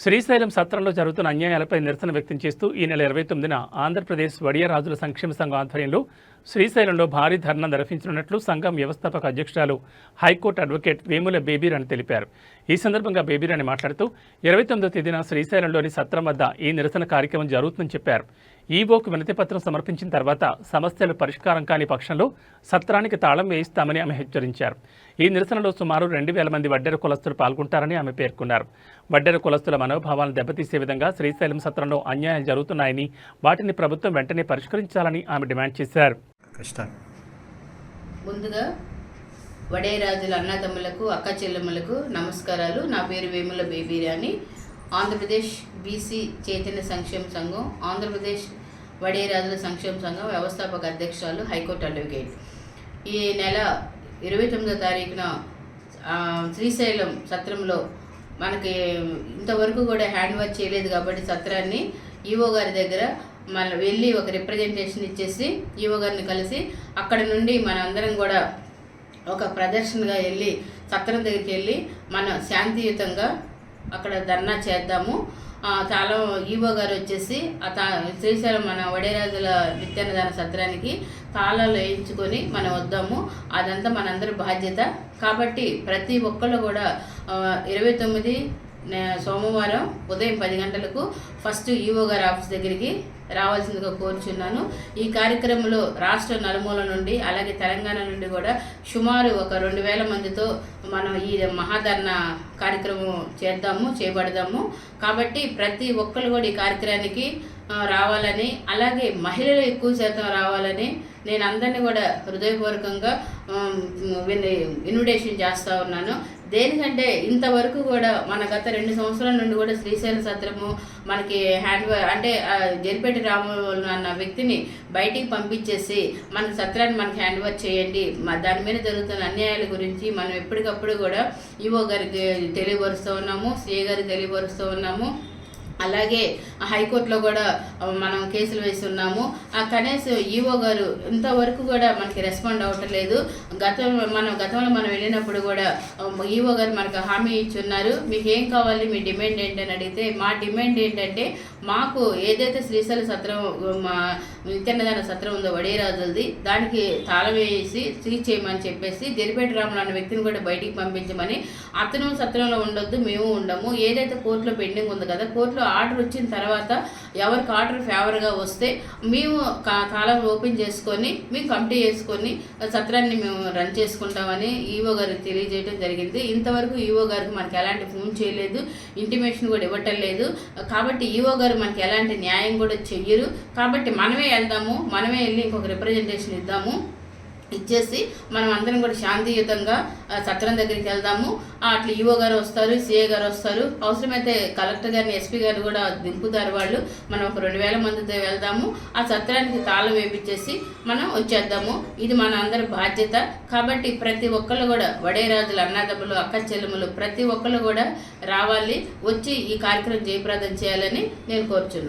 శ్రీశైలం సత్రంలో జరుగుతున్న అన్యాయాలపై నిరసన వ్యక్తం చేస్తూ ఈ నెల ఇరవై తొమ్మిదిన ఆంధ్రప్రదేశ్ వడియరాజుల సంక్షేమ సంఘం ఆధ్వర్యంలో శ్రీశైలంలో భారీ ధర్నా నిర్వహించనున్నట్లు సంఘం వ్యవస్థాపక అధ్యక్షురాలు హైకోర్టు అడ్వకేట్ వేముల బేబీరాణి తెలిపారు. ఈ సందర్భంగా బేబీరాణి మాట్లాడుతూ ఇరవై తొమ్మిదో తేదీన శ్రీశైలంలోని సత్రం వద్ద ఈ నిరసన కార్యక్రమం జరుగుతుందని చెప్పారు. ఈవోకు వినతిపత్రం సమర్పించిన తర్వాత సమస్యలు పరిష్కారం కాని పక్షంలో సత్రానికి తాళం వేయిస్తామని ఆమె హెచ్చరించారు. ఈ నిరసనలో సుమారు రెండు వేల మంది వడ్డెర కులస్తులు పాల్గొంటారని ఆమె పేర్కొన్నారు. వడ్డెర కులస్తుల మనోభావాలను దెబ్బతీసే విధంగా శ్రీశైలం సత్రంలో అన్యాయం జరుగుతున్నాయని వాటిని ప్రభుత్వం వెంటనే పరిష్కరించాలని ఆమె డిమాండ్ చేశారు. కష్టాలు ముందుగా వడేరాజుల అన్నదమ్ములకు అక్క చెల్లెమ్మలకు నమస్కారాలు. నా పేరు వేముల బేబీరాని ఆంధ్రప్రదేశ్ బీసీ చైతన్య సంక్షేమ సంఘం ఆంధ్రప్రదేశ్ వడేరాజుల సంక్షేమ సంఘం వ్యవస్థాపక అధ్యక్షురాలు హైకోర్టు అడ్వకేట్. ఈ నెల ఇరవై తొమ్మిదో తారీఖున శ్రీశైలం సత్రంలో మనకి ఇంతవరకు కూడా హ్యాండ్ వర్క్ చేయలేదు కాబట్టి సత్రాన్ని ఈవో గారి దగ్గర మన వెళ్ళి ఒక రిప్రజెంటేషన్ ఇచ్చేసి ఈవో గారిని కలిసి అక్కడ నుండి మనందరం కూడా ఒక ప్రదర్శనగా వెళ్ళి సత్రం దగ్గరికి వెళ్ళి మనం శాంతియుతంగా అక్కడ ధర్నా చేద్దాము. చాలా ఈవో గారు వచ్చేసి ఆ తా శ్రీశైలం మన వడేరాజుల నిత్యాన్నదాన సత్రానికి తాళాలు వేయించుకొని మనం వద్దాము. అదంతా మనందరి బాధ్యత. కాబట్టి ప్రతి ఒక్కళ్ళు కూడా ఇరవై తొమ్మిది సోమవారం ఉదయం పది గంటలకు ఫస్ట్ ఈవో గారి ఆఫీస్ దగ్గరికి రావాల్సిందిగా కోరుచున్నాను. ఈ కార్యక్రమంలో రాష్ట్ర నలుమూల నుండి అలాగే తెలంగాణ నుండి కూడా సుమారు ఒక రెండు వేల మందితో మనం ఈ మహాధరణ కార్యక్రమం చేద్దాము చేపడదాము. కాబట్టి ప్రతి ఒక్కరు కూడా ఈ కార్యక్రమానికి రావాలని అలాగే మహిళలు ఎక్కువ శాతం రావాలని నేను అందరినీ కూడా హృదయపూర్వకంగా విన్- ఇన్విటేషన్ చేస్తూ ఉన్నాను. దేనికంటే ఇంతవరకు కూడా మన గత రెండు సంవత్సరాల నుండి కూడా శ్రీశైల సత్రము మనకి హ్యాండ్ అంటే ఆ, జరిపేటి రాములు అన్న వ్యక్తిని బయటికి పంపించేసి మన సత్రాన్ని మనకి హ్యాండ్ ఓవర్ చేయండి దాని మీద జరుగుతున్న అన్యాయాల గురించి మనం ఎప్పటికప్పుడు కూడా ఈవో గారికి తెలియపరుస్తూ ఉన్నాము సిఏ గారికి తెలియపరుస్తూ ఉన్నాము. అలాగే హైకోర్టులో కూడా మనం కేసులు వేసి ఉన్నాము ఆ కనీసం ఈవో గారు ఇంతవరకు కూడా మనకి రెస్పాండ్ అవ్వట్లేదు గతం మనం గతంలో మనం వెళ్ళినప్పుడు కూడా ఈఓ ఈవో గారు మనకు హామీ ఇచ్చి ఉన్నారు మీకు ఏం కావాలి? మీ డిమాండ్ ఏంటని అడిగితే మా డిమాండ్ ఏంటంటే మాకు ఏదైతే శ్రీశైల సత్రం మా నిత్యాన్నదాన సత్రం ఉందో వడేరాజులది దానికి తాళం వేసి సీజ్ చేయమని చెప్పేసి జరిపేట రాములు అన్న వ్యక్తిని కూడా బయటికి పంపించమని అతను సత్రంలో ఉండొద్దు మేము ఉండము. ఏదైతే కోర్టులో పెండింగ్ ఉంది కదా కోర్టులో ఆర్డర్ వచ్చిన తర్వాత ఎవరికి ఆర్డర్ ఫేవర్గా వస్తే మేము కా- కాలం ఓపెన్ చేసుకొని మేము కమిటీ చేసుకొని సత్రాన్ని మేము రన్ చేసుకుంటామని ఈవో గారికి తెలియజేయడం జరిగింది. ఇంతవరకు ఈవో గారికి మనకి ఎలాంటి ఫోన్ చేయలేదు ఇంటిమేషన్ కూడా ఇవ్వటం లేదు. కాబట్టి ఈవో గారు మనకి ఎలాంటి న్యాయం కూడా చెయ్యరు. కాబట్టి మనమే వెళ్దాము మనమే వెళ్ళి ఇంకొక రిప్రజెంటేషన్ ఇద్దాము. ఇచ్చేసి మనం అందరం కూడా శాంతియుతంగా సత్రం దగ్గరికి వెళ్దాము. అట్లా ఈవో గారు వస్తారు సిఏ గారు వస్తారు. అవసరమైతే కలెక్టర్ గారిని ఎస్పీ గారు కూడా దింపుతారు వాళ్ళు. మనం ఒక రెండు వేల మందితో వెళ్దాము. ఆ సత్రానికి తాళం వేపించేసి మనం వచ్చేద్దాము. ఇది మన అందరి బాధ్యత. కాబట్టి ప్రతి ఒక్కళ్ళు కూడా వడేరాజులు అన్నదమ్ములు అక్క చెల్లెములు ప్రతి ఒక్కళ్ళు కూడా రావాలి. వచ్చి ఈ కార్యక్రమం జయప్రదం చేయాలని నేను కోరుచున్నాను.